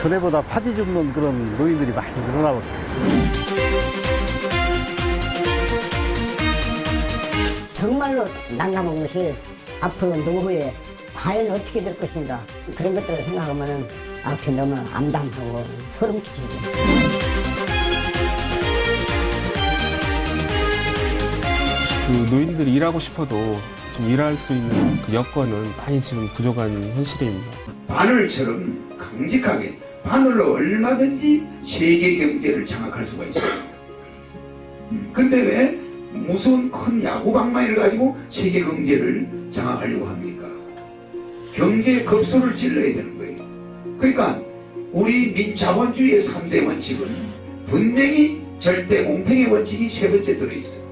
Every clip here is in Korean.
전에보다 파지 줍는 그런 노인들이 많이 늘어나고 있어요. 정말로 난감한 것이 앞으로 노후에 과연 어떻게 될 것인가 그런 것들을 생각하면은 앞이 너무 암담하고 소름 끼치죠. 그 노인들이 일하고 싶어도 좀 일할 수 있는 그 여건은 많이 지금 부족한 현실입니다. 바늘처럼 강직하게 바늘로 얼마든지 세계 경제를 장악할 수가 있어요. 음, 근데 왜 무슨 큰 야구 방망이를 가지고 세계 경제를 장악하려고 합니까? 경제의 급소를 찔러야 되는 거예요. 그러니까 우리 민 자본주의의 3대 원칙은 분명히 절대 공평의 원칙이 세 번째 들어있어요.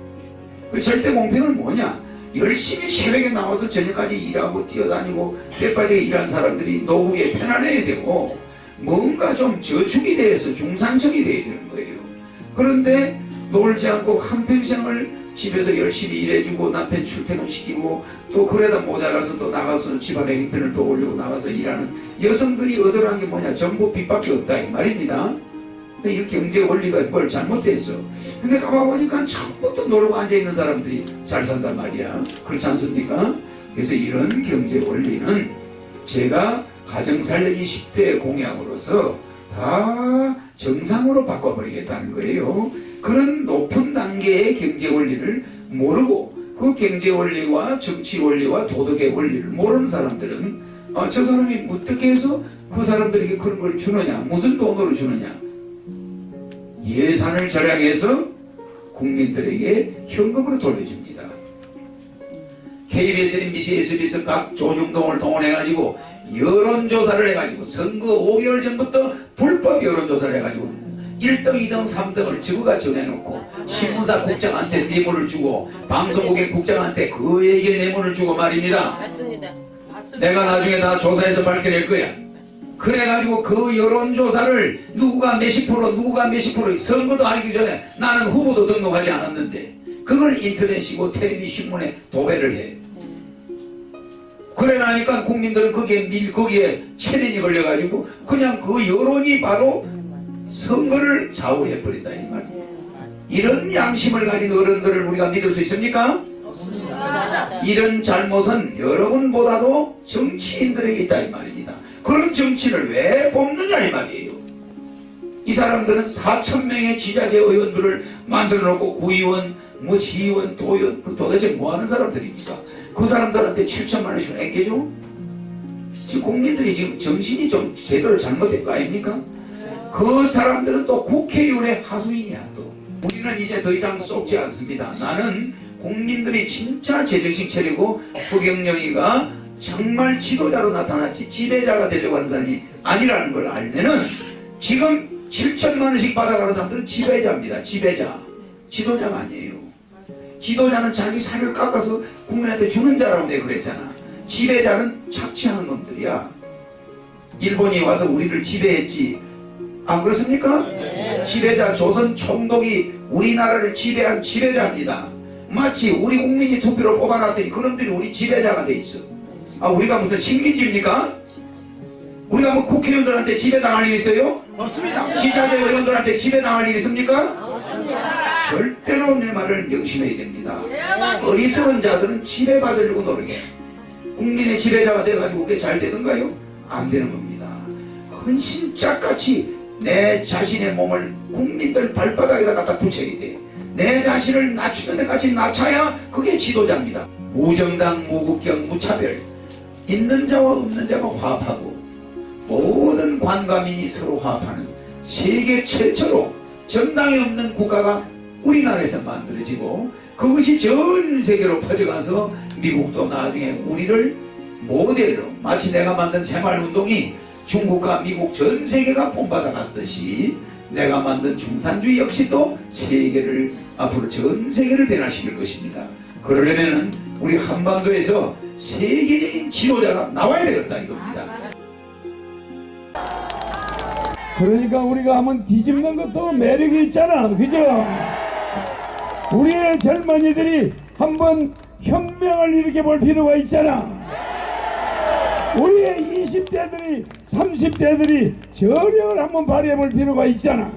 그 절대 공평은 뭐냐? 열심히 새벽에 나와서 저녁까지 일하고 뛰어다니고 때빠지게 일한 사람들이 노후에 편안해야 되고 뭔가 좀 저축이 돼서 중산층이 돼야 되는 거예요. 그런데 놀지 않고 한평생을 집에서 열심히 일해주고 남편 출퇴근시키고 또 그러다 모자라서 또 나가서 집안의 행편을 도우려고 나가서 일하는 여성들이 얻어간 게 뭐냐 전부 빚밖에 없다 이 말입니다. 이 경제 원리가 뭘 잘못됐어. 근데 가만보니까 처음부터 놀고 앉아있는 사람들이 잘 산단 말이야. 그렇지 않습니까? 그래서 이런 경제 원리는 제가 가정살려기 10대 공약으로서 다 정상으로 바꿔버리겠다는 거예요. 그런 높은 단계의 경제 원리를 모르고 그 경제 원리와 정치 원리와 도덕의 원리를 모르는 사람들은 아, 저 사람이 어떻게 해서 그 사람들에게 그런 걸 주느냐 무슨 돈으로 주느냐 예산을 절약해서 국민들에게 현금으로 돌려줍니다. KBS, MBC, SBS 각 조중동을 동원해가지고 여론조사를 해가지고 선거 5개월 전부터 불법 여론조사를 해가지고 1등, 2등, 3등을 저가 정해놓고 신문사 국장한테 뇌물을 주고 방송국의 국장한테 그에게 뇌물을 주고 말입니다. 맞습니다. 내가 나중에 다 조사해서 밝혀낼 거야. 그래가지고 그 여론조사를 누구가 몇십 프로, 누구가 몇십 프로, 선거도 하기 전에 나는 후보도 등록하지 않았는데, 그걸 인터넷이고 텔레비 신문에 도배를 해. 그래 나니까 국민들은 거기에 밀, 거기에 체면이 걸려가지고, 그냥 그 여론이 바로 선거를 좌우해버린다, 이 말이야. 이런 양심을 가진 어른들을 우리가 믿을 수 있습니까? 이런 잘못은 여러분보다도 정치인들에게 있다 이 말입니다. 그런 정치를 왜 뽑느냐 이 말이에요. 이 사람들은 4천 명의 지자체 의원들을 만들어 놓고 구의원, 뭐 시의원, 도의원 그 도대체 뭐 하는 사람들입니까? 그 사람들한테 7천만 원씩을 앵겨줘? 지금 국민들이 지금 정신이 좀 제대로 잘못된 거 아닙니까? 그 사람들은 또 국회의원의 하수인이야 또. 우리는 이제 더 이상 쏙지 않습니다. 나는 국민들이 진짜 제정신 차리고 후경영이가 정말 지도자로 나타났지 지배자가 되려고 하는 사람이 아니라는 걸 알면은 지금 7천만 원씩 받아가는 사람들은 지배자입니다. 지배자. 지도자가 아니에요. 지도자는 자기 살을 깎아서 국민한테 주는 자라고 내가 그랬잖아. 지배자는 착취하는 놈들이야. 일본이 와서 우리를 지배했지. 안 그렇습니까? 지배자 조선 총독이 우리나라를 지배한 지배자입니다. 마치 우리 국민이 투표를 뽑아놨더니 그놈들이 우리 지배자가 돼 있어. 아 우리가 무슨 식민지입니까? 우리가 뭐 국회의원들한테 지배당할 일 있어요? 없습니다. 시자재 의원들한테 지배당할 일 있습니까? 절대로 내 말을 명심해야 됩니다. 어리석은 자들은 지배받으려고 노력해. 국민의 지배자가 돼가지고 그게 잘 되는가요? 안 되는 겁니다. 헌신 짝같이 내 자신의 몸을 국민들 발바닥에다 갖다 붙여야 돼. 내 자신을 낮추는 데까지 낮춰야 그게 지도자입니다. 무정당, 무국경, 무차별. 있는 자와 없는 자가 화합하고 모든 관가민이 서로 화합하는 세계 최초로 정당이 없는 국가가 우리나라에서 만들어지고 그것이 전 세계로 퍼져가서 미국도 나중에 우리를 모델로 마치 내가 만든 새마을운동이 중국과 미국 전 세계가 본받아 갔듯이 내가 만든 중산주의 역시도 세계를 앞으로 전 세계를 변화시킬 것입니다. 그러려면 우리 한반도에서 세계적인 지도자가 나와야 되겠다 이겁니다. 그러니까 우리가 한번 뒤집는 것도 매력이 있잖아. 그죠? 우리의 젊은이들이 한번 혁명을 일으켜 볼 필요가 있잖아. 우리의 20대들이 30대들이 저력을 한번 발휘해 볼 필요가 있잖아